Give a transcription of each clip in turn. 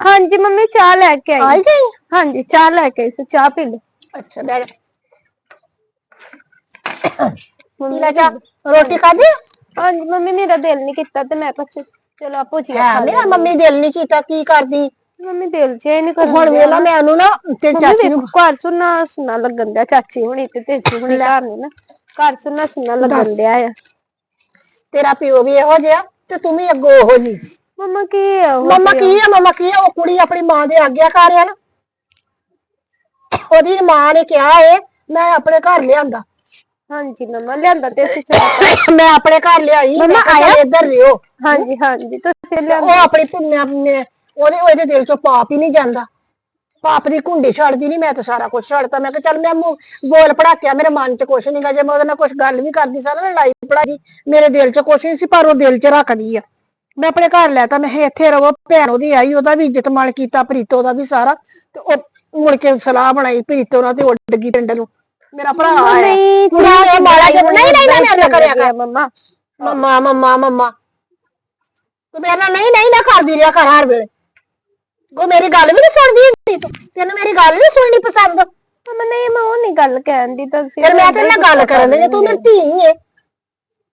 ਹਾਂਜੀ ਮੰਮੀ ਚਾਹ ਲੈ ਕੇ ਆਈ। ਆਈ ਗਈ? ਹਾਂਜੀ ਚਾਹ ਲੈ ਕੇ ਆਈ ਸੀ ਚਾਹ ਪੀ ਲਓ ਅੱਛਾ ਬੈਠ ਮੰਮੀ ਲੈ ਜਾ ਰੋਟੀ ਖਾਧੀ ਹਾਂਜੀ ਮੰਮੀ ਮੇਰਾ ਦਿਲ ਨਹੀਂ ਕੀਤਾ ਤੇ ਮੈਂ ਕਿਹਾ ਚਲੋ ਆਪੋ ਜੀ ਹੈ ਮੇਰਾ ਮੰਮੀ ਦਿਲ ਨਹੀਂ ਕੀਤਾ ਕੀ ਕਰਦੀ? ਮੰਮੀ ਦਿਲ ਚ ਨਹੀਂ ਕਰ ਹੁਣ ਵੇਲਾ ਮੈਂ ਉਹਨੂੰ ਨਾ ਤੇ ਚਾਚੀ ਨੂੰ ਘਰ ਸੁਣਾ ਸੁਣਾ ਲੱਗਣ ਦਿਆ ਚਾਚੀ ਹੁਣੀ ਤੇ ਤੇਜੀ ਹੁਣੀ ਘਰ ਨੇ ਨਾ। ਘਰ ਸੁਣਾ ਸੁਣਾ ਲੱਗਣ ਦਿਆ ਆ। ਤੇਰਾ ਪਿਓ ਵੀ ਇਹੋ ਜਿਹਾ ਤੇ ਤੂੰ ਵੀ ਅੱਗੋਂ ਉਹੋ ਜੀ ਮੰਮਾ ਕੀ ਆ ਉਹ ਮਮਾ ਕੀ ਆ ਮਮਾ ਕੀ ਆ? ਉਹ ਕੁੜੀ ਆਪਣੀ ਮਾਂ ਦੇ ਆਗਿਆਕਾਰ ਆ ਨਾ। ਉਹਦੀ ਮਾਂ ਨੇ ਕਿਹਾ ਏ ਮੈਂ ਆਪਣੇ ਘਰ ਲਿਆਂਦਾ। ਹਾਂਜੀ ਮੰਮਾ ਲਿਆਂਦਾ ਤੇ ਅਸੀਂ ਮੈਂ ਆਪਣੇ ਘਰ ਲਿਆਈ ਮੈਂ ਮੰਮਾ ਕਿਹਾ ਚੱਲ ਇੱਧਰ ਰਿਓ। ਹਾਂਜੀ ਹਾਂਜੀ ਤੁਸੀਂ ਉਹ ਲਿਆਂਦਾ। ਆਪਣੀ ਪੁੰਨਿਆ ਪੁੰਨਿਆ ਉਹਦੇ ਉਹਦੇ ਦਿਲ ਚੋਂ ਪਾਪ ਹੀ ਨਹੀਂ ਜਾਂਦਾ। ਪਾਪ ਦੀ ਕੁੰਡੀ ਛੱਡਦੀ ਨਹੀਂ ਮੈਂ ਤਾਂ ਸਾਰਾ ਕੁਝ ਛੱਡਤਾ। ਮੈਂ ਕਿਹਾ ਚੱਲ ਮੈਂ ਮੂੰਹ ਬੋਲ ਪੜਾਕਿਆ ਮੇਰੇ ਮਨ 'ਚ ਕੁਛ ਨਹੀਂਗਾ ਜੇ ਮੈਂ ਉਹਦੇ ਨਾਲ ਕੁਝ ਗੱਲ ਵੀ ਕਰਦੀ ਸਾਰਾ ਲੜਾਈ ਪੜਾਈ ਮੇਰੇ ਦਿਲ 'ਚ ਕੁਛ ਨਹੀਂ ਸੀ ਪਰ ਉਹ ਦਿਲ 'ਚ ਰੱਖਦੀ ਆ। ਮੈਂ ਆਪਣੇ ਘਰ ਲੈਤਾ ਮੈਂ ਕਿਹਾ ਇੱਥੇ ਰਵੋ ਭੈਣ ਉਹਦੀ ਆਈ ਉਹਦਾ ਵੀ ਇੱਜ਼ਤ ਮਾਣ ਕੀਤਾ ਪ੍ਰੀਤੋ ਦਾ ਵੀ ਸਾਰਾ ਤੇ ਉਹ ਮੁੜ ਕੇ ਸਲਾਹ ਬਣਾਈ ਪ੍ਰੀਤੋ ਨਾਲ ਤੇ ਉੱਡ ਗਈ ਪਿੰਡ ਨੂੰ। ਮੇਰਾ ਭਰਾ ਆਇਆ। ਨਹੀਂ ਕੁੜੀ ਨੇ ਮਾੜਾ ਜਿਹਾ ਨਹੀਂ ਨਹੀਂ ਨਹੀਂ ਨਾ ਕਰਿਆ ਕਰ। ਮੰਮਾ ਮੰਮਾ ਮੰਮਾ ਮੰਮਾ ਤੂੰ ਮੇਰੇ ਨਾਲ ਨਹੀਂ ਨਹੀਂ ਨਾ ਕਰਦੀ ਰਿਹਾ ਕਰ ਹਰ ਵੇਲੇ। ਉਹ ਮੇਰੀ ਗੱਲ ਵੀ ਨਹੀਂ ਸੁਣਦੀ ਹੁੰਦੀ ਤੂੰ। ਤੈਨੂੰ ਮੇਰੀ ਗੱਲ ਨਹੀਂ ਸੁਣਨੀ ਪਸੰਦ। ਮੰਮਾ ਨਹੀਂ ਮੈਂ ਉਹ ਨਹੀਂ ਗੱਲ ਕਹਿਣ ਦੀ ਤਾਂ ਫਿਰ ਮੈਂ ਤੇਰੇ ਨਾਲ ਗੱਲ ਕਰਨ ਦੇ ਤੂੰ ਮੇਰੀ ਧੀ ਏ।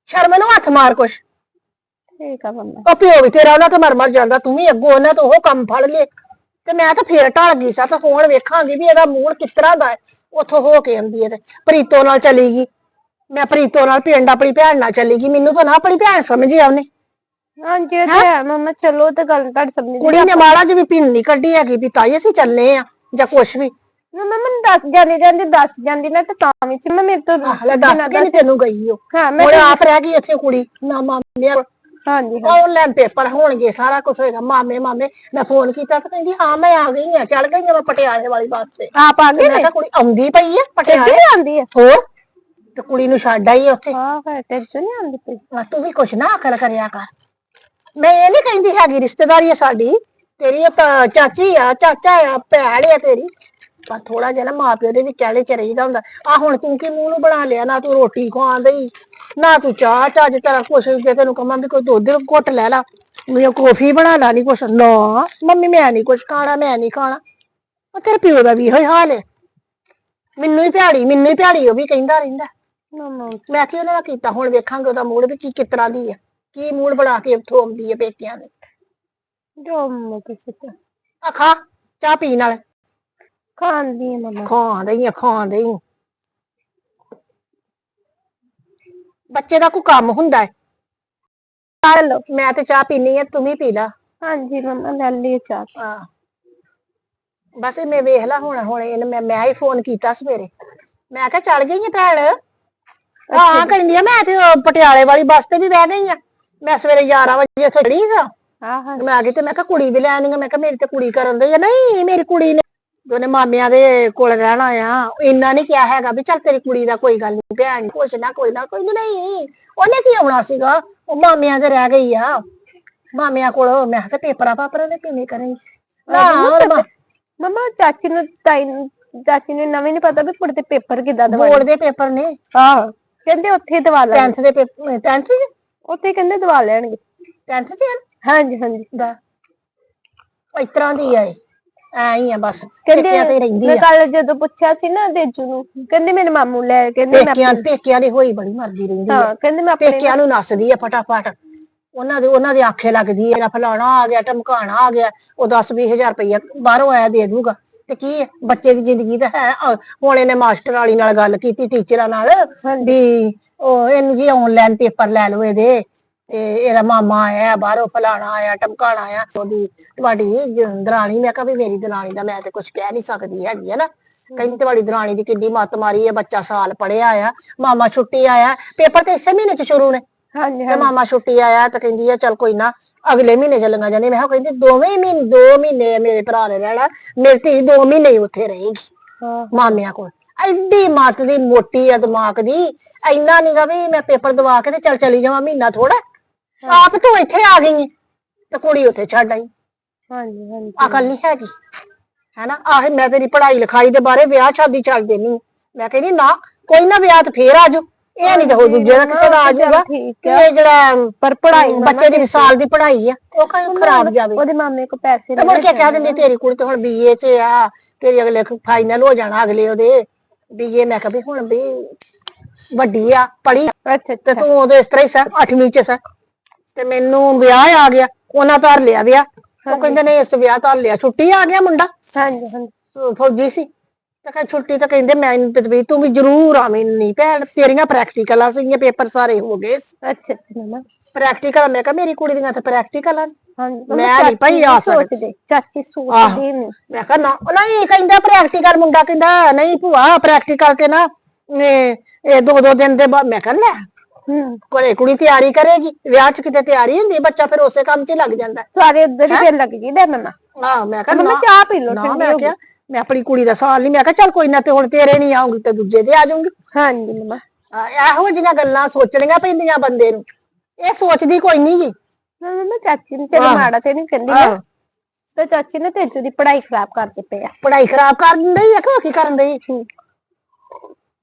ਸ਼ਰਮ ਨੂੰ ਹੱਥ ਮਾਰ ਕੁਛ। ਠੀਕ ਆ ਮੰਮਾ ਉਹ ਪਿਓ ਵੀ ਤੇਰਾ ਉਹਨਾਂ ਤੋਂ ਮਰ ਮਰ ਜਾਂਦਾ ਤੂੰ ਵੀ ਅੱਗੋਂ ਉਹਨਾਂ ਤੋਂ ਉਹ ਕੰਮ ਫੜ ਲਏ। ਤੇ ਮੈਂ ਤਾਂ ਫੇਰ ਢਲ ਗਈ ਸਾ ਤਾਂ ਹੁਣ ਵੇਖਾਂਗੀ ਵੀ ਇਹਦਾ ਮੂਡ ਕਿਸ ਤਰ੍ਹਾਂ ਦਾ ਹੈ। ਉੱਥੋਂ ਹੋ ਕੇ ਆਉਂਦੀ ਹੈ ਤੇ ਪ੍ਰੀਤੋ ਨਾਲ ਚਲੀ ਗਈ। ਮੈਂ ਪ੍ਰੀਤੋ ਨਾਲ ਪਿੰਡ ਆਪਣੀ ਭੈਣ ਨਾਲ ਚਲੀ ਗਈ ਮੈਨੂੰ ਤਾਂ ਨਾ ਆਪਣੀ ਭੈਣ ਸਮਝਿਆ ਉਹਨੇ। ਹਾਂਜੀ ਇਹ ਤਾਂ ਹੈ? ਮੰਮਾ ਚਲੋ ਤੇ ਗੱਲ ਤੁਹਾਡੀ ਸਮਝ ਕੁੜੀ ਨੇ ਮਾੜਾ ਜਿਹੀ ਵੀ ਪਿੰਨ ਨਹੀਂ ਕੱਢੀ ਹੈਗੀ ਵੀ ਤਾਈ ਅਸੀਂ ਚੱਲੇ ਆ ਜਾਂ ਕੁਛ ਵੀ। ਮੰਮਾ ਮੈਨੂੰ ਦੱਸ ਜਾਂਦੀ ਜਾਂਦੀ ਦੱਸ ਜਾਂਦੀ ਨਾ ਤੇ ਤਾਂ ਵੀ ਚ ਮੈਂ ਮੇਰੇ ਤੋਂ ਹਲੇ ਦੱਸ ਕੇ ਨਹੀਂ ਤੈਨੂੰ ਗਈ ਉਹ। ਹਾਂ ਮੈਂ ਹੁਣ ਆਪ ਰਹਿ ਗਈ ਇੱਥੇ ਕੁੜੀ। ਨਾ ਮਾਮੇ ਹਾਂਜੀ ਆਨਲਾਈਨ ਪੇਪਰ ਹੋਣਗੇ ਸਾਰਾ ਕੁਝ ਹੋਏਗਾ। ਮਾਮੇ ਮਾਮੇ ਮੈਂ ਫੋਨ ਕੀਤਾ ਤਾਂ ਕਹਿੰਦੀ ਹਾਂ ਮੈਂ ਆ ਗਈ ਆ ਚੱਲ ਗਈ ਆ ਮੈਂ ਪਟਿਆਲੇ ਵਾਲੀ ਬੱਸ ਤੇ। ਆਪ ਆ ਗਏ ਮੈਂ ਕਿਹਾ ਕੁੜੀ ਆਉਂਦੀ ਪਈ ਆ ਪਟਿਆਲੇ? ਕਿੱਥੇ ਆਂਦੀ ਹੈ ਹੋਰ? ਤੇ ਕੁੜੀ ਨੂੰ ਛੱਡ ਆਈ ਉੱਥੇ। ਹਾਂ ਫਿਰ ਟੈਨਸ਼ਨ ਨਹੀਂ ਆਂਦੀ ਪਈ? ਆ ਤੂੰ ਵੀ ਕੁਛ ਨਾ ਅਕਲ ਕਰਿਆ ਕਰ। ਮੈਂ ਇਹ ਨਹੀਂ ਕਹਿੰਦੀ ਹੈਗੀ ਰਿਸ਼ਤੇਦਾਰੀ ਆ ਸਾਡੀ। ਤੇਰੀ ਇੱਕ ਚਾਚੀ ਆ ਚਾਚਾ ਆ ਭੈਣ ਆ ਤੇਰੀ। ਪਰ ਥੋੜਾ ਜਿਹਾ ਨਾ ਮਾਪਿਓ ਦੇ ਵੀ ਕਹਿਲੇ ਚ ਰਹੀਦਾ ਹੁੰਦਾ। ਆ ਹੁਣ ਤੂੰ ਕੀ ਮੂੰਹ ਨੂੰ ਬਣਾ ਲਿਆ? ਨਾ ਤੂੰ ਰੋਟੀ ਖਵਾਉਂਦੀ। ਨਾ ਤੂੰ ਚਾਹ ਚੱਜ ਤਰ੍ਹਾਂ ਕੁਛ ਜੇ ਤੈਨੂੰ ਕਹਾਂ ਵੀ ਕੋਈ ਦੁੱਧ ਘੁੱਟ ਲੈ ਲਾ ਮੈਨੂੰ ਕੌਫੀ ਬਣਾ ਲਾ ਨਹੀਂ ਕੁਛ। ਨਾ ਮੰਮੀ ਮੈਂ ਨਹੀਂ ਕੁਛ ਖਾਣਾ ਮੈਂ ਨਹੀਂ ਖਾਣਾ। ਉਹ ਤੇਰੇ ਪਿਓ ਦਾ ਵੀ ਇਹੋ ਹੀ ਹਾਲ ਹੈ ਮੈਨੂੰ ਹੀ ਭੈੜੀ ਮੈਨੂੰ ਹੀ ਭੈੜੀ ਉਹ ਵੀ ਕਹਿੰਦਾ ਰਹਿੰਦਾ। ਮੈਂ ਕਿ ਉਹਨਾਂ ਦਾ ਕੀਤਾ ਹੁਣ ਵੇਖਾਂਗੇ ਉਹਦਾ ਮੂਡ ਵੀ ਕੀ ਕਿਸ ਤਰ੍ਹਾਂ ਦੀ ਹੈ ਕੀ ਮੂਡ ਬਣਾ ਕੇ ਆਉਂਦੀ ਹੈ ਪੇਕਿਆਂ ਦੇ ਜੋ ਮੰਮਾ ਕਿਸੇ ਤੇ ਆ ਖਾ ਚਾਹ ਪੀਣ ਨਾਲ। ਖਾਂਦੀ ਹੈ ਮੰਮਾ। ਖਾਂ ਦਈ ਖਾਂ ਦਈ। ਬੱਚੇ ਦਾ ਕੋਈ ਕੰਮ ਹੁੰਦਾ ਹੈ। ਚਲੋ ਮੈਂ ਤੇ ਚਾਹ ਪੀਣੀ ਹੈ ਤੂੰ ਵੀ ਪੀ ਲਾ। ਹਾਂਜੀ ਮੰਮਾ ਲੈ ਲਈ ਚਾਹ। ਹਾਂ। ਬਸ ਇਹ ਮੈਂ ਵੇਖ ਲਾ ਹੁਣ ਹੁਣ ਇਹਨੂੰ ਮੈਂ ਮੈਂ ਹੀ ਫੋਨ ਕੀਤਾ ਸਵੇਰੇ। ਮੈਂ ਕਿਹਾ ਚੜ ਗਈ ਹੈ ਭੈਣ? ਹਾਂ ਕਹਿੰਦੀ ਆ ਮੈਂ ਤੇ ਉਹ ਪਟਿਆਲੇ ਵਾਲੀ ਬੱਸ ਤੇ ਵੀ ਬਹਿ ਗਈ ਆ। ਮੈਂ ਸਵੇਰੇ 11 ਵਜੇ ਇੱਥੇ ਚੜੀ ਸਾਂ। ਹਾਂ ਹਾਂ। ਮੈਂ ਆ ਗਈ ਤੇ ਮੈਂ ਕਿਹਾ ਕੁੜੀ ਵੀ ਲੈਣੀ ਆ। ਮੈਂ ਕਿਹਾ ਮੇਰੀ ਤੇ ਕੁੜੀ ਕਰਨ ਦੇ ਨਹੀਂ ਮੇਰੀ ਕੁੜੀ ਨੇ ਦੋਨੇ ਮਾਮਿਆਂ ਦੇ ਕੋਲ ਰਹਿਣਾ ਆ। ਇੰਨਾ ਨਹੀਂ ਕਿਹਾ ਹੈਗਾ ਵੀ ਚੱਲ ਤੇਰੀ ਕੁੜੀ ਦਾ ਕੋਈ ਗੱਲ ਨਹੀਂ ਭੈਣ ਕੁਛ ਨਾ ਕੋਈ ਨਾ ਕੋਈ ਨਹੀਂ। ਉਹਨੇ ਕੀ ਆਉਣਾ ਸੀਗਾ? ਉਹ ਮਾਮਿਆਂ ਦੇ ਰਹਿ ਗਈ ਆ। ਮਾਮਿਆਂ ਕੋਲ ਮੈਂ ਕਿਹਾ ਪੇਪਰਾਂ ਪਾਪਰਾਂ ਦੇ ਕਿਵੇਂ ਕਰੇਂਗੀ ਨਾ ਮਾ- ਮੰਮਾ ਚਾਚੀ ਨੂੰ ਤਾਈ ਨੂੰ ਚਾਚੀ ਨੂੰ ਨਵੇਂ ਨਹੀਂ ਪਤਾ ਵੀ ਕੁੜੀ ਤੇ ਪੇਪਰ ਕਿੱਦਾਂ ਦਵਾਈ ਬੋਰਡ ਦੇ ਪੇਪਰ ਨੇ। ਹਾਂ ਕਹਿੰਦੇ ਉੱਥੇ ਹੀ ਦਵਾ ਲੈਣ 10th ਦੇ ਪੇਪਰ 10th ਚ? ਉੱਥੇ ਹੀ ਕਹਿੰਦੇ ਦਵਾ ਲੈਣਗੇ। 10th ਚ ਆ? ਹਾਂਜੀ ਹਾਂਜੀ। ਦਾ। ਉਹ ਇਸ ਤਰ੍ਹਾਂ ਦੀ ਆ ਇਹ। ਐ ਹੀ ਆ ਬਸ ਕਹਿੰਦੇ ਪੇਕਿਆਂ ਤੇ ਰਹਿੰਦੀ ਮੈਂ ਆ। ਕੱਲ ਜਦੋਂ ਪੁੱਛਿਆ ਸੀ ਨਾ ਦੇਜੂ ਨੂੰ ਕਹਿੰਦੇ ਮੇਰੇ ਮਾਮੂ ਲੈ ਕਹਿੰਦੇ ਮੈਂ ਪੇਕਿਆਂ ਪੇਕਿਆਂ ਦੀ ਹੋਈ ਬੜੀ ਮਰਦੀ ਰਹਿੰਦੀ ਆ। ਹਾਂ ਕਹਿੰਦੇ ਮੈਂ ਆਪਣੇ ਪੇਕਿਆਂ ਨੂੰ ਨੱਸਦੀ ਆ ਫਟਾਫਟ। ਉਹਨਾਂ ਦੇ ਉਹਨਾਂ ਦੇ ਆਖੇ ਲੱਗਦੀ ਆ ਫਲਾਣਾ ਆ ਗਿਆ ਟਮਕਾਣਾ ਆ ਗਿਆ ਉਹ 10 20000 ਰੁਪਇਆ ਬਾਹਰੋਂ ਆਇਆ ਦੇ ਦੂਗਾ ਤੇ ਕੀ ਹੈ? ਬੱਚੇ ਦੀ ਜ਼ਿੰਦਗੀ ਤਾਂ ਹੈ ਅਹ ਹੁਣ ਇਹਨੇ ਮਾਸਟਰ ਵਾਲੀ ਨਾਲ ਗੱਲ ਕੀਤੀ ਟੀਚਰਾਂ ਨਾਲ ਵੀ ਉਹ ਇਹਨੂੰ ਜੀ ਆਨਲਾਈਨ ਪੇਪਰ ਲੈ ਲਓ ਇਹਦੇ। ਤੇ ਇਹਦਾ ਮਾਮਾ ਆਇਆ ਬਾਹਰੋਂ ਫਲਾਣਾ ਆਇਆ ਟਮਕਾਣਾ ਆਇਆ ਉਹਦੀ ਤੁਹਾਡੀ ਜ- ਦਰਾਣੀ ਮੈਂ ਕਿਹਾ ਵੀ ਮੇਰੀ ਦਰਾਣੀ ਦਾ ਮੈਂ ਤੇ ਕੁਝ ਕਹਿ ਨਹੀਂ ਸਕਦੀ ਹੈਗੀ ਹੈ ਨਾ ਕਹਿੰਦੀ ਤੁਹਾਡੀ ਦਰਾਣੀ ਦੀ ਕਿੰਨੀ ਮੱਤ ਮਾਰੀ ਹੈ ਬੱਚਾ ਸਾਲ ਪੜਿਆ ਆ ਮਾਮਾ ਛੁੱਟੀ ਆਇਆ ਪੇਪਰ ਤੇ ਇਸੇ ਮਹੀਨੇ ਚ ਸ਼ੁਰੂ ਨੇ। ਹਾਂਜੀ ਤੇ ਮਾਮਾ ਛੁੱਟੀ ਆਇਆ ਤਾਂ ਕਹਿੰਦੀ ਆ ਚਲ ਕੋਈ ਨਾ ਅਗਲੇ ਮਹੀਨੇ ਚੱਲਾਂਗਾ ਜਾਨੇ ਮੈਂ ਕਿਹਾ ਕਹਿੰਦੀ ਦੋਵੇਂ ਮਹੀਨੇ ਦੋ ਮਹੀਨੇ ਮੇਰੇ ਭਰਾ ਨੇ ਰਹਿਣਾ ਮੇਰੀ ਧੀ ਦੋ ਮਹੀਨੇ ਹੀ ਉੱਥੇ ਰਹੇਗੀ ਹਾਂ। ਮਾਮਿਆਂ ਕੋਲ। ਐਡੀ ਮੱਤ ਦੀ ਮੋਟੀ ਆ ਦਿਮਾਗ ਦੀ ਇੰਨਾ ਨੀਗਾ ਵੀ ਮੈਂ ਪੇਪਰ ਦਵਾ ਕੇ ਤੇ ਚੱਲ ਚਲੀ ਜਾਵਾਂ ਮਹੀਨਾ ਥੋੜਾ ਆਪ ਤੂੰ ਇੱਥੇ ਆ ਗਈ ਏ ਤੇ ਕੁੜੀ ਉੱਥੇ ਛੱਡ ਆਈ। ਹਾਂਜੀ ਹਾਂਜੀ। ਅਕਲ ਨਹੀਂ ਹੈਗੀ। ਹੈਨਾ? ਆਹ ਮੈਂ ਤੇਰੀ ਪੜ੍ਹਾਈ ਲਿਖਾਈ ਦੇ ਬਾਰੇ ਵਿਆਹ ਸ਼ਾਦੀ ਚੱਲ ਦੇਣੀ ਮੈਂ ਕਹਿੰਦੀ ਨਾ ਕੋਈ ਨਾ ਵਿਆਹ ਤੇ ਫੇਰ ਆਜੋ। ਇਹ ਨਹੀਂ ਹੋ ਦੂਜੇ ਦਾ ਕਿਸੇ ਦਾ ਆ ਜਾਊਗਾ ਠੀਕ ਇਹ ਜਿਹੜਾ ਪਰ ਪੜਾਈ ਬੱਚੇ ਦੀ ਸਾਲ ਦੀ ਪੜ੍ਹਾਈ ਆ ਉਹ ਕਾਹਨੂੰ ਖਰਾਬ ਜਾਵੇ। ਉਹਦੇ ਮਾਮੇ ਕੋ ਪੈਸੇ ਤੇ ਮੁੜ ਕੇ ਕਹਿ ਦਿੰਦੇ ਤੇਰੀ ਕੁੜੀ ਤੇ ਹੁਣ ਬੀਏ ਚ ਆ ਤੇਰੀ ਅਗਲੇ ਫਾਈਨਲ ਹੋ ਜਾਣਾ ਅਗਲੇ ਉਹਦੇ। ਬੀਏ ਮੈਂ ਕਿਹਾ ਵੀ ਹੁਣ ਵੀ ਵੱਡੀ ਆ ਪੜੀ ਅੱਛਾ ਤੇ ਤੂੰ ਉਹਦੇ ਇਸ ਤਰ੍ਹਾਂ ਹੀ ਸਾ 8ਵੀਂ ਚ ਸਾ। ਤੇ ਮੈਨੂੰ ਵਿਆਹ ਆ ਗਿਆ ਉਹਨਾਂ ਧਰ ਲਿਆ ਵਿਆਹ। ਉਹ ਕਹਿੰਦੇ ਨੇ ਇਸ ਵਿਆਹ ਧਰ ਲਿਆ ਛੁੱਟੀ ਆ ਗਿਆ ਮੁੰਡਾ। ਹਾਂਜੀ ਹਾਂਜੀ। ਅਹ ਫੌਜੀ ਸੀ। ਤੇ ਕਹਿੰਦਾ ਛੁੱਟੀ ਤਾਂ ਕਹਿੰਦੇ ਮੈਂ ਤੇ ਤੂੰ ਵੀ ਜ਼ਰੂਰ ਆਵੇਂ ਨਹੀਂ ਭੈਣ ਤੇਰੀਆਂ ਪ੍ਰੈਕਟੀਕਲਾਂ ਸੀਗੀਆਂ ਪੇਪਰ ਸਾਰੇ ਹੋ ਗਏ। ਅੱਛਾ ਅੱਛਾ ਮਮਾ ਪ੍ਰੈਕਟੀਕਲ ਮੈਂ ਕਿਹਾ ਮੇਰੀ ਕੁੜੀ ਦੀਆਂ ਤਾਂ ਪ੍ਰੈਕਟੀਕਲਾਂ ਮੈਂ ਨੀ ਭਾਈ ਆ ਸਕਦੀ। ਚਾਚੀ ਸੋਚਦੀ ਨਹੀਂ ਮੈਂ ਕਿਹਾ ਨਾ ਨਹੀਂ ਕਹਿੰਦਾ ਪ੍ਰੈਕਟੀਕਲ ਮੁੰਡਾ ਕਹਿੰਦਾ ਨਹੀਂ ਭੂਆ ਪ੍ਰੈਕਟੀਕਲ ਤੇ ਨਾ ਇਹ ਇਹ ਦੋ ਦੋ ਦਿਨ ਦੇ ਬਾਅਦ ਮੈਂ ਕਿਹਾ ਲੈ ਹੂੰ ਕੋਲੇ ਕੁੜੀ ਤਿਆਰੀ ਕਰੇਗੀ ਵਿਆਹ ਚ ਕਿਤੇ ਤਿਆਰੀ ਹੁੰਦੀ ਬੱਚਾ ਫਿਰ ਉਸੇ ਕੰਮ 'ਚ ਹੀ ਲੱਗ ਜਾਂਦਾ। ਸਾਰੇ ਉੱਧਰ ਹੀ? ਫਿਰ ਲੱਗ ਜੀ ਦੇ ਮਮਾ ਆਹ ਮੈਂ ਕਿਹਾ ਮਮਾ ਚਾਹ ਪੀ ਨਾ ਠੰਡੀ ਮੈਂ ਹੋ ਕਿਹਾ ਮੈਂ ਆਪਣੀ ਕੁੜੀ ਦਾ ਸਾਲ ਨਹੀਂ ਮੈਂ ਕਿਹਾ ਚੱਲ ਕੋਈ ਨਾ ਤੇ ਹੁਣ ਤੇਰੇ ਨਹੀਂ ਆਉਂਗੀ ਤੇ ਦੂਜੇ ਦੇ ਆ ਜਾਊਂਗੀ। ਹਾਂਜੀ ਮਮਾ। ਇਹੋ ਜਿਹੀਆਂ ਗੱਲਾਂ ਸੋਚਣੀਆਂ ਪੈਂਦੀਆਂ ਬੰਦੇ ਨੂੰ। ਇਹ ਸੋਚਦੀ ਕੋਈ ਨਹੀਂ ਜੀ ਮਮਾ ਚਾਚੀ ਨੇ ਤੇਰੇ। ਮਾੜਾ ਤੇ ਨਹੀਂ ਕਹਿੰਦੀ ਨਾ। ਤੇ ਚਾਚੀ ਨੇ ਤੇਜੂ ਦੀ ਪੜ੍ਹਾਈ ਖਰਾਬ ਕਰ ਦਿੱਤੀ ਆ। ਪੜ੍ਹਾਈ ਖਰਾਬ ਕਰ ਦਿੰਦੀ ਆ ਕਿ ਕੀ ਕਰਨ ਦਈ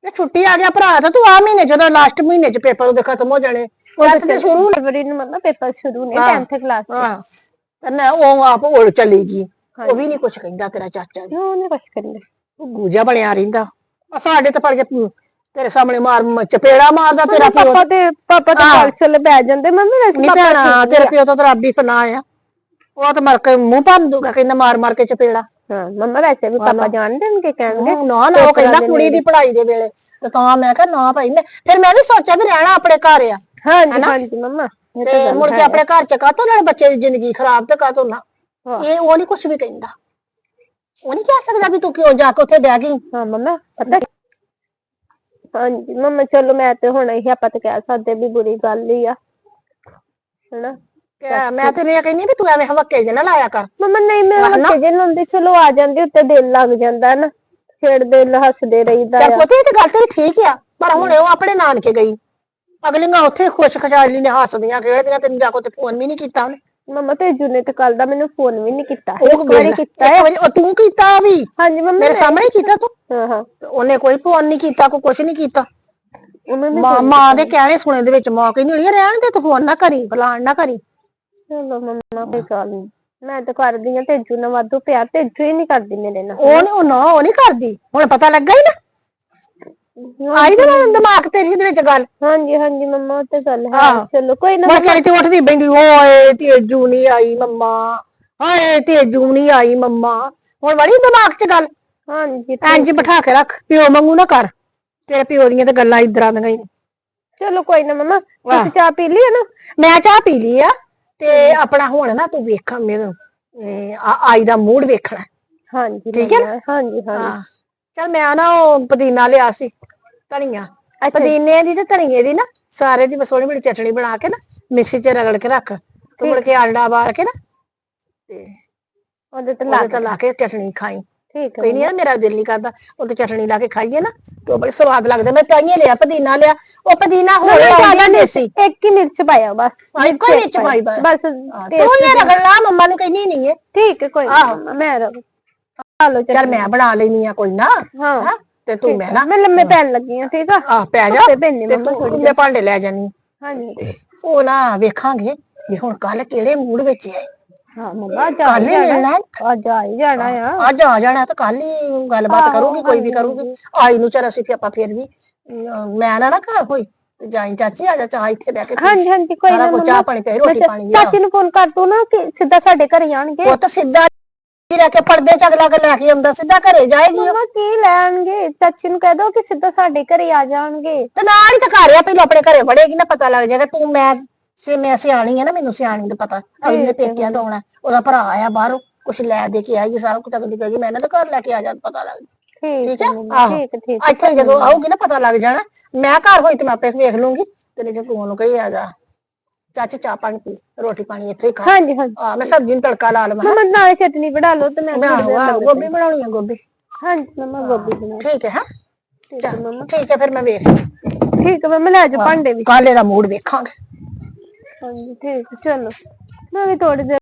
ਇਹ ਛੁੱਟੀ ਆ ਗਿਆ ਭਰਾ ਤਾਂ ਤੂੰ ਆ ਮਹੀਨੇ ਜਦੋਂ ਲਾਸਟ ਮਹੀਨੇ ਚ ਪੇਪਰ ਉਹਦੇ ਖਤਮ ਹੋ ਜਾਣੇ। ਉਹ ਤੇ ਸ਼ੁਰੂ? ਫਰਵਰੀ ਨੂੰ ਮਤਲਬ ਪੇਪਰ ਸ਼ੁਰੂ ਨੇ ਹਾਂ। 10th ਕਲਾਸ ਹਾਂ। ਤੇ ਨਾ ਉਹ ਆਪ ਉੜ ਚਲੀ ਗਈ ਉਹ ਵੀ ਨਹੀਂ ਕੁਛ ਕਹਿੰਦਾ ਤੇਰਾ ਚਾਚਾ ਜੀ। ਉਹ ਨਹੀਂ ਕੁਛ ਕਰਿੰਦੇ ਉਹ ਗੂਜਾ ਬਣਿਆ ਰਹਿੰਦਾ। ਆ ਸਾਡੇ ਤੇ ਪੜ ਕੇ ਤੇਰੇ ਸਾਹਮਣੇ ਮਾਰ ਚਪੇੜਾ ਮਾਰਦਾ ਤੇਰਾ ਪਿਓ। ਪਾਪਾ ਤੇ ਪਾਪਾ ਤੇ ਆਹ। ਕਾਲ ਚਲੇ ਬੈ ਜਾਂਦੇ ਮੰਮੀ ਵੈਸੇ ਨਹੀਂ ਭੈਣਾ ਤੇਰੇ ਪਿਓ ਤਾਂ ਰੱਬੀ ਫਨਾ ਆ। ਉਹ ਤਾਂ ਮਰ ਕੇ ਮੂੰਹ ਭੰਨ ਦੂਗਾ ਕਹਿੰਦਾ ਮਾਰ ਮਾਰ ਕੇ ਚਪੇੜਾ। ਹਾਂ ਮੰਮਾ ਵੈਸੇ ਵੀ ਪਾਪਾ ਜਾਣ ਦੇਣਗੇ ਕਹਿਣਗੇ। ਨਾ ਨਾ ਉਹ ਕਹਿੰਦਾ ਕੁੜੀ ਦੀ ਪੜ੍ਹਾਈ ਦੇ ਵੇਲੇ। ਤੇ ਤਾਂ ਮੈਂ ਕਿਹਾ ਨਾ ਭਾਈ ਮੈਂ ਫਿਰ ਮੈਂ ਵੀ ਸੋਚਿਆ ਵੀ ਰਹਿਣਾ ਆਪਣੇ ਘਰ ਆ। ਹਾਂਜੀ ਹਾਂਜੀ ਮੰਮਾ ਤਾਂ ਮੁੜ ਕੇ। ਆਪਣੇ ਘਰ ਚ ਕਾਤੋਂ ਨਾਲ ਬੱਚੇ ਦੀ ਜ਼ਿੰਦਗੀ ਖਰਾਬ ਤੇ ਕਾਤੋਂ ਨਾ। ਇਹ ਉਹ ਨਹੀਂ ਕੁਝ ਵੀ ਕਹਿੰਦਾ। ਉਹ ਨਹੀਂ ਕਹਿ ਸਕਦਾ ਵੀ ਤੂੰ ਕਿਉਂ ਜਾ ਕੇ ਉੱਥੇ ਬਹਿ ਗਈ। ਹਾਂ ਮੰਮਾ ਪਤਾ ਹਾਂਜੀ ਮੰਮਾ ਚਲੋ ਮੈਂ ਤੇ ਹੁਣ ਇਹ ਆਪਾਂ ਤੇ ਕਹਿ ਸਕਦੇ ਵੀ ਬੁਰੀ ਗੱਲ ਹੀ ਆ। ਹਨਾ? ਮੈਂ ਤੈਨੂੰ ਇਹ ਕਹਿੰਦੀ ਵੀ ਤੂੰ ਐਵੇਂ ਹਵੱਕੇ ਜੇ ਨਾ ਲਾਇਆ ਕਰ। ਮੰਮਾ ਨਹੀਂ ਮੈਂ ਨਾ। ਹੱਥੇ ਜੇ ਲਾਉਂਦੀ ਚਲੋ ਆ ਜਾਂਦੀ ਉੱਤੇ ਦਿਲ ਲੱਗ ਜਾਂਦਾ ਨਾ। ਖੇਡਦੇ ਲ- ਹੱਸਦੇ ਰਹੀਦਾ ਚੱਲ ਆ। ਪੁੱਤ ਇਹ ਤੇ ਗੱਲ ਤੇਰੀ ਠੀਕ ਆ ਪਰ ਹੁਣ ਉਹ ਆਪਣੇ ਨਾਨਕੇ ਗਈ। ਅਗਲੀਆਂ ਉੱਥੇ ਖੁਸ਼ ਖਚਾਲੀ ਨੇ ਹੱਸਦੀਆਂ ਖੇਡਦੀਆਂ ਤੈਨੂੰ ਜਾ ਕੇ ਤੇ ਫੋਨ ਵੀ ਨਹੀਂ ਕੀਤਾ ਉਹਨੇ। ਮੰਮਾ ਤੇ ਜੁਨੇ ਤੇ ਕੱਲ ਦਾ ਮੈਨੂੰ ਫੋਨ ਵੀ ਨਹੀਂ ਕੀਤਾ। ਉਹ ਇੱਕ ਵਾਰੀ ਕੀਤਾ। ਹੈ ਉਹ ਤੂੰ ਕੀਤਾ ਵੀ। ਹਾਂਜੀ ਮੰਮਾ ਮੇਰੇ ਸਾਹਮਣੇ ਕੀਤਾ ਤੂੰ। ਹਾਂ ਹਾਂ। ਤੇ ਉਹਨੇ ਕੋਈ ਫੋਨ ਨਹੀਂ ਕੀਤਾ ਕੋਈ ਕੁਛ ਨਹੀਂ ਕੀਤਾ। ਉਹਨਾਂ ਨੇ ਮਾਂ ਮਾਂ ਦੇ ਕਹਿਣੇ ਸੁਣੇ ਦੇ ਵਿੱਚ ਮਾਂ ਕਹਿੰਦੀ ਹੋਣੀ ਆ, ਰਹਿਣ ਦੇ ਤੂੰ ਫੋਨ ਨਾ ਕਰੀ ਫਲਾਣ ਨਾ ਕਰੀ। ਚਲੋ ਮੰਮਾ ਕੋਈ ਗੱਲ ਨੀ। ਮੈਂ ਤਾਂ ਕਰਦੀ ਆ ਤੇਜੂ ਨਾਲ ਵਾਧੂ ਪਿਆਰ ਤੇਜੂ ਹੀ ਨਹੀਂ ਕਰਦੀ ਮੇਰੇ ਨਾਲ। ਉਹ ਨੀ ਉਹ ਨਾ ਉਹ ਨਹੀਂ ਕਰਦੀ। ਹੁਣ ਪਤਾ ਲੱਗਾ ਹੀ ਨਾ। ਆਈ ਨਾ ਦਿਮਾਗ ਤੇਰੀ ਦੇ ਵਿੱਚ ਗੱਲ। ਹਾਂਜੀ ਹਾਂਜੀ ਮੰਮਾ ਉਹ ਤੇ ਗੱਲ ਹੈ। ਆਹ। ਚਲੋ ਕੋਈ ਨਾ ਮੈਂ ਕਹਿੰਦੀ ਤੇ ਉੱਠਦੀ ਬੈਂਦੀ ਓਏ ਤੇਜੂ ਨਹੀਂ ਆਈ ਮੰਮਾ। ਹਾਏ ਤੇਜੂ ਨਹੀਂ ਆਈ ਮੰਮਾ। ਹੁਣ ਵੜੀ ਦਿਮਾਗ 'ਚ ਗੱਲ। ਹਾਂਜੀ ਇੰਜ ਬਿਠਾ ਕੇ ਰੱਖ ਪਿਓ ਵਾਂਗੂ ਨਾ ਕਰ। ਤੇਰੇ ਪਿਓ ਦੀਆਂ ਤੇ ਗੱਲਾਂ ਇਧਰਾਂ ਦੀਆਂ ਹੀ ਨੇ। ਚਲੋ ਕੋਈ ਨਾ ਮੰਮਾ ਤੁਸੀਂ ਚਾਹ ਪੀ ਲਈ ਹੈ ਨਾ? ਮੈਂ ਚਾਹ ਪੀ ਲਈ ਆ। ਤੇ ਆਪਣਾ ਹੁਣ ਨਾ ਤੂੰ ਵੇਖ ਮੇਰੇ ਆਈ ਦਾ ਮੂਡ ਵੇਖਣਾ। ਹਾਂਜੀ ਠੀਕ ਹੈ ਹਾਂਜੀ ਹਾਂਜੀ ਹਾਂ। ਚਲ ਮੈਂ ਨਾ ਉਹ ਪੁਦੀਨਾ ਲਿਆ ਸੀ ਧਨੀਆ। ਪੁਦੀਨੇ ਦੀ ਤੇ ਧਨੀਏ ਦੀ ਨਾ ਸਾਰੇ ਦੀ ਸੋਹਣੀ ਬੜੀ ਚਟਣੀ ਬਣਾ ਕੇ ਨਾ ਮਿਕਸੀ 'ਚ ਰਗੜ ਕੇ ਰੱਖ ਤੇ ਮੁੜ ਕੇ ਆਂਡਾ ਬਾਲ ਕੇ ਨਾ ਤੇ ਉਹਦੇ ਤੇ ਲਾ ਕੇ ਚਟਣੀ ਖਾਈ। ਠੀਕ ਕੋਈ ਨਹੀਂ ਮੇਰਾ ਦਿਲ ਨਹੀਂ ਕਰਦਾ। ਉਹ ਤੇ ਚਟਣੀ ਲਾ ਕੇ ਖਾਈਏ ਨਾ ਤੇ ਉਹ ਬੜੀ ਸਵਾਦ ਲੱਗਦਾ। ਮੈਂ ਤਾਈਏ ਲਿਆ ਪੁਦੀਨਾ ਲਿਆ। ਉਹ ਪੁਦੀਨਾ ਹੋਰ ਆਉਂਦੀ ਨਹੀਂ ਸੀ। ਇੱਕ ਹੀ ਮਿਰਚ ਪਾਇਆ ਬਸ ਇੱਕੋ ਹੀ ਮਿਰਚ ਪਾਈ ਬਸ। ਤੂੰ ਇਹ ਰਗੜ ਲਾ ਮੰਮਾ ਨੂੰ ਕਹਿੰਦੀ ਨਹੀਂ ਹੈ ਠੀਕ ਹੈ ਕੋਈ ਮੈਂ ਰਗ ਆਲੋ ਚੱਲ ਮੈਂ ਬਣਾ ਲੈਣੀ ਆ ਕੋਈ ਨਾ। ਹਾਂ ਤੇ ਤੂੰ ਮੈਂ ਨਾ ਮੈਂ ਲੰਮੇ ਪੈਣ ਲੱਗੀ ਆ ਠੀਕ ਆ? ਆ ਪੈ ਜਾ। ਤੇ ਮੰਮਾ ਤੂੰ ਮੈਂ ਭਾਂਡੇ ਲੈ ਜਾਨੀ। ਹਾਂਜੀ। ਉਹ ਨਾ ਵੇਖਾਂਗੇ ਵੀ ਹੁਣ ਕੱਲ ਕਿਹੜੇ ਮੂਡ ਵਿੱਚ ਹੈ ਹਾਂ ਮੰਮਾ ਜਾ ਕੱਲ ਹੀ ਮਿਲਣਾ ਅੱਜ ਆ ਹੀ ਜਾਣਾ ਆ। ਅੱਜ ਆ ਜਾਣਾ ਤਾਂ ਕੱਲ ਹੀ ਗੱਲਬਾਤ ਕਰੂਗੀ ਕੋਈ ਵੀ ਕਰੂਗੀ। ਆਈ ਨੂੰ ਚਲ ਅਸੀਂ ਫਿਰ ਆਪਾਂ ਫਿਰ ਵੀ ਅਮ, ਮੈਂ ਨਾ ਨਾ ਘਰ ਹੋਈ ਤੇ ਜਾਈ ਚਾਚੀ ਆ ਜਾ ਚਾਹ ਇੱਥੇ ਬਹਿ ਕੇ ਪੀ। ਹਾਂਜੀ ਹਾਂਜੀ ਕੋਈ ਸਾਰਾ ਨਾ ਕੁਝ ਮੰਮਾ। ਚਾਹ ਪਾਣੀ ਪੈ ਰੋਟੀ ਮੈਂ ਪਾਣੀ ਲਿਆ ਚਾਚੀ ਨੂੰ ਫੋਨ ਕਰ ਦੋ ਨਾ ਕਿ ਸਿੱਧਾ ਸਾਡੇ ਘਰੇ ਆਣਗੇ ਉਹ ਤਾਂ ਸਿੱਧਾ ਹੀ ਰਹਿ ਕੇ ਪਰਦੇ ਚ ਅਗਲਾ ਕੇ ਲੈ ਕੇ ਆਉਂਦਾ ਸਿੱਧਾ ਘਰੇ ਜਾਏਗੀ ਉਹ। ਮੰਮਾ ਕੀ ਲੈਣਗੇ? ਚਾਚੀ ਨੂੰ ਕਹਿ ਦੋ ਕਿ ਸਿੱਧਾ ਸਾਡੇ ਘਰੇ ਆ ਜਾਣਗੇ। ਤੇ ਨਾਲ ਹੀ ਤਾਂ ਘਰ ਆ ਪਹਿਲਾਂ ਆਪਣੇ ਘਰੇ ਵੜੇਗੀ ਨਾ ਪਤਾ ਲੱਗ ਜਾਏਗਾ ਤੂੰ ਮੈਂ ਸੇ ਮੈਂ ਸਿਆਣੀ ਆ ਨਾ ਮੈਨੂੰ ਸਿਆਣੀ ਦਾ ਪਤਾ। ਅਗਲੇ ਪੇਕਿਆਂ ਤੋਂ ਆਉਣਾ। ਉਹਦਾ ਭਰਾ ਆਇਆ ਬਾਹਰੋਂ ਕੁਛ ਲੈ ਦੇ ਕੇ ਆਏਗੀ ਸਾਰਾ ਕੁਝ ਅਗਲੀ ਕਹੇਗੀ ਮੈਂ ਦੇ ਘਰ ਲੈ ਕੇ ਆ ਜਾ ਪਤਾ ਲੱਗ ਠੀਕ ਹੈ ਹੈ? ਆਹੋ। ਠੀਕ ਠੀਕ। ਇੱਥੇ ਜਦੋਂ ਆਊਗੀ ਨਾ ਪਤਾ ਲੱਗ ਜਾਣਾ। ਮੈਂ ਘਰ ਹੋਈ ਤੇ ਮੈਂ ਆਪੇ ਵੇਖ ਲੂੰਗੀ ਤੇ ਨਹੀਂ ਤੇ ਤੂੰ ਉਹਨੂੰ ਕਹੀ ਆ ਜਾ। ਚਾਚੀ ਚਾਹ ਪਾਣੀ ਪੀ ਰੋਟੀ ਪਾਣੀ ਇੱਥੇ ਹੀ ਖਾ। ਹਾਂਜੀ ਹਾਂਜੀ। ਆ ਮੈਂ ਸਬਜ਼ੀ ਨੂੰ ਤੜਕਾ ਲਾ ਲਵਾਂ। ਮੰਮਾ ਨਾਲ ਚਟਨੀ ਬਣਾ ਲਓ ਤੇ ਮੈਂ ਮੈਂ ਗੋਭੀ ਬਣਾਉਣੀ ਆ ਗੋਭੀ। ਹਾਂਜੀ ਮੰਮਾ ਗੋਭੀ ਬਣਾ ਠੀਕ ਹੈ ਹਾਂ? ਠੀਕ ਹੈ ਮੰਮਾ। ਠੀਕ ਹੈ ਫਿਰ ਮੈਂ ਵੇਖ। ਠੀਕ ਹੈ ਮੰਮਾ ਲੈ ਜਾ ਭਾਂਡੇ ਵੀ ਕਾਲੇ ਦਾ ਮੂਡ ਵੇਖਾਂਗੇ। ਹਾਂਜੀ ਠੀਕ ਚਲੋ। ਮੈਂ ਵੀ ਥੋੜੀ ਦੇਰ